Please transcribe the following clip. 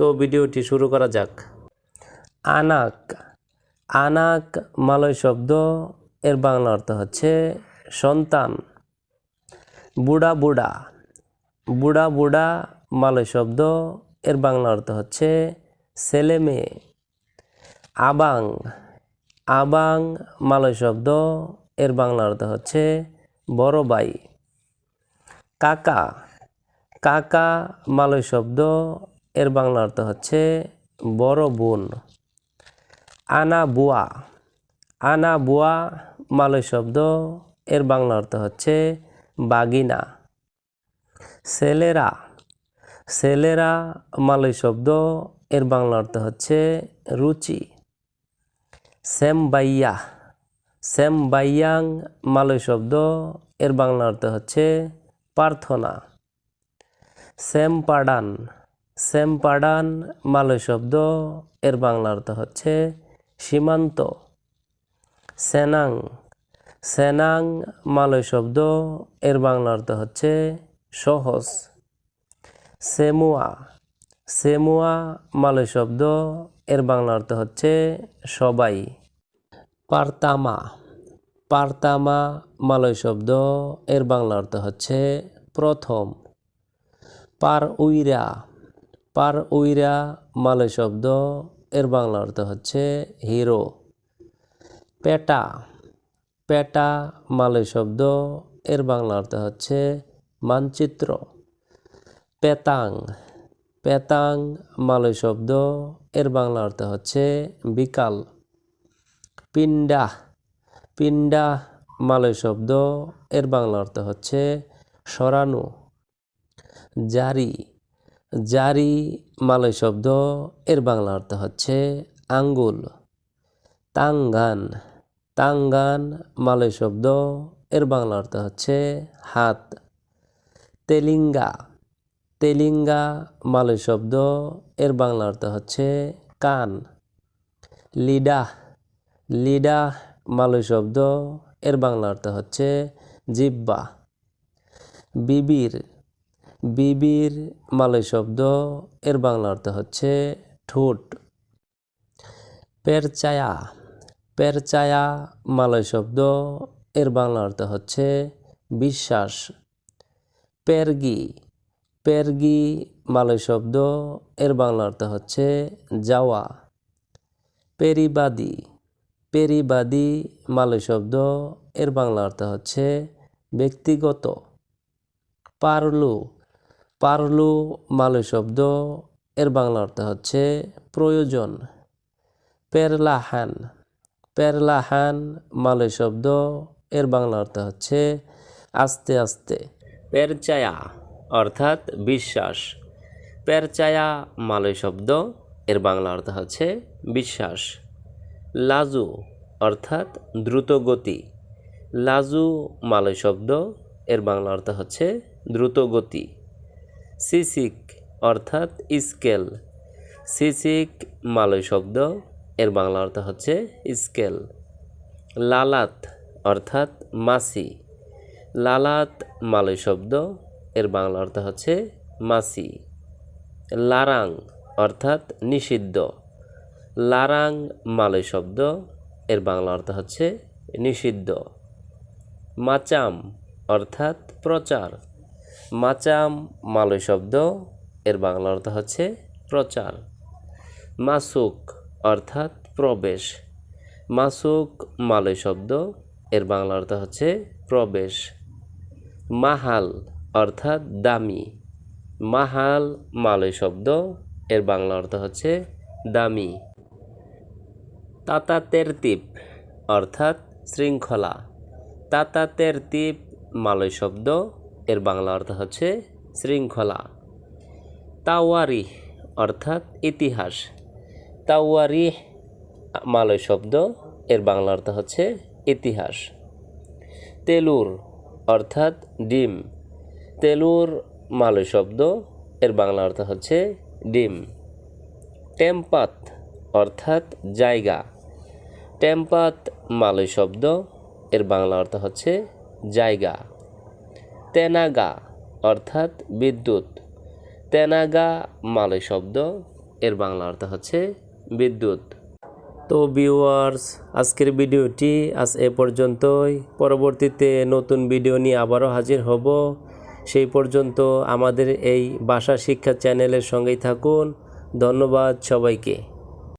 তো ভিডিওটি শুরু করা যাক। আনাক। আনাক মালয় শব্দ। এর বাংলা অর্থ হচ্ছে সন্তান। বুড়া বুড়া। বুড়া বুড়া মালয় শব্দ। এর বাংলা অর্থ হচ্ছে ছেলে মেয়ে। আবাং। আবাং মালয় শব্দ। এর বাংলা অর্থ হচ্ছে বড় ভাই। কাকা। কাকা মালয় শব্দ। এর বাংলা অর্থ হচ্ছে বড় বোন। আনা বুয়া। আনা বুয়া মালয় শব্দ, এর বাংলা অর্থ হচ্ছে বাগিনা। ছেলেরা। ছেলেরা মালয় শব্দ, এর বাংলা অর্থ হচ্ছে রুচি। সেম বাইয়া সেম বাইয়াং মালয় শব্দ, এর বাংলা অর্থ হচ্ছে প্রার্থনা। সেম পাডান সেম পাডান মালয় শব্দ এর বাংলা অর্থ হচ্ছে সীমান্ত। সেনাং সেনাং মালয় শব্দ এর বাংলা অর্থ হচ্ছে সহজ। সেমুয়া সেমুয়া মালয় শব্দ এর বাংলা অর্থ হচ্ছে সবাই। পারতামা পারতামা মালয় শব্দ এর বাংলা অর্থ হচ্ছে প্রথম। পার উইরা পার উইরা মালয় শব্দ, এর বাংলা অর্থ হচ্ছে হিরো। পেটা পেটা মালয় শব্দ, এর বাংলা অর্থ হচ্ছে মানচিত্র। পেতাং পেতাং মালয় শব্দ, এর বাংলা অর্থ হচ্ছে বিকাল। পিন্ডা পিন্ডা মালয় শব্দ, এর বাংলা অর্থ হচ্ছে সরানো। জারি জারি মালয় শব্দ, এর বাংলা অর্থ হচ্ছে আঙ্গুল। তাঙ্গান তাঙ্গান মালয় শব্দ, এর বাংলা অর্থ হচ্ছে হাত। তেলিঙ্গা তেলিঙ্গা মালয় শব্দ, এর বাংলা অর্থ হচ্ছে কান। লিডা লিডা মালয় শব্দ, এর বাংলা অর্থ হচ্ছে জিব্বা। বিবির বিবির মালয় শব্দ, এর বাংলা অর্থ হচ্ছে ঠোঁট। পেরচায়া পেরচায়া মালয় শব্দ, এর বাংলা অর্থ হচ্ছে বিশ্বাস। পেরগি পেরগি মালয় শব্দ, এর বাংলা অর্থ হচ্ছে যাওয়া। পেরিবাদী পেরিবাদী মালয় শব্দ, এর বাংলা অর্থ হচ্ছে ব্যক্তিগত। পারলু পারলু মালয় শব্দ, এর বাংলা অর্থ হচ্ছে প্রয়োজন। পেরলাহান পেরলাহান মালয় শব্দ, এর বাংলা অর্থ হচ্ছে আস্তে আস্তে। পেরচায়া অর্থাৎ বিশ্বাস। পেরচায়া মালয় শব্দ, এর বাংলা অর্থ হচ্ছে বিশ্বাস। লাজু অর্থাৎ দ্রুত গতি। লাজু মালয় শব্দ, এর বাংলা অর্থ হচ্ছে দ্রুত গতি। সিসিক অর্থাৎ স্কেল। সিসিক মালয় শব্দ, এর বাংলা অর্থ হচ্ছে স্কেল। লালাত অর্থাৎ মাসি। লালাত মালয় শব্দ, এর বাংলা অর্থ হচ্ছে মাসি। লারাং অর্থাৎ নিষিদ্ধ। লারাং মালয় শব্দ, এর বাংলা অর্থ হচ্ছে নিষিদ্ধ। মাচাম অর্থাৎ প্রচার। মাচাম মালয় শব্দ, এর বাংলা অর্থ হচ্ছে প্রচার। মাসুক অর্থাৎ প্রবেশ। মাসুক মালয় শব্দ, এর বাংলা অর্থ হচ্ছে প্রবেশ। মাহাল অর্থাৎ দামি। মাহাল মালয় শব্দ, এর বাংলা অর্থ হচ্ছে দামি। তাতা তেরতিপ অর্থাৎ শৃঙ্খলা। তাতা তেরতিপ মালয় শব্দ এর বাংলা অর্থ হচ্ছে শৃঙ্খলা। তাওয়ারি অর্থাৎ ইতিহাস। তাওয়ারি মালয় শব্দ এর বাংলা অর্থ হচ্ছে ইতিহাস। তেলুর অর্থাৎ ডিম। তেলুর মালয় শব্দ এর বাংলা অর্থ হচ্ছে ডিম। টেম্পাত অর্থাৎ জায়গা। টেম্পাত মালয় শব্দ এর বাংলা অর্থ হচ্ছে জায়গা। তেনাগা, অর্থাৎ বিদ্যুৎ। তেনাগা, মালয় শব্দ, এর বাংলা অর্থ হচ্ছে বিদ্যুৎ। তো ভিউয়ার্স আজকের ভিডিওটি আজ এ পর্যন্তই। পরবর্তীতে নতুন ভিডিও নিয়ে আবারও হাজির হব। সেই পর্যন্ত আমাদের এই ভাষা শিক্ষা চ্যানেলের সঙ্গেই থাকুন। ধন্যবাদ সবাইকে।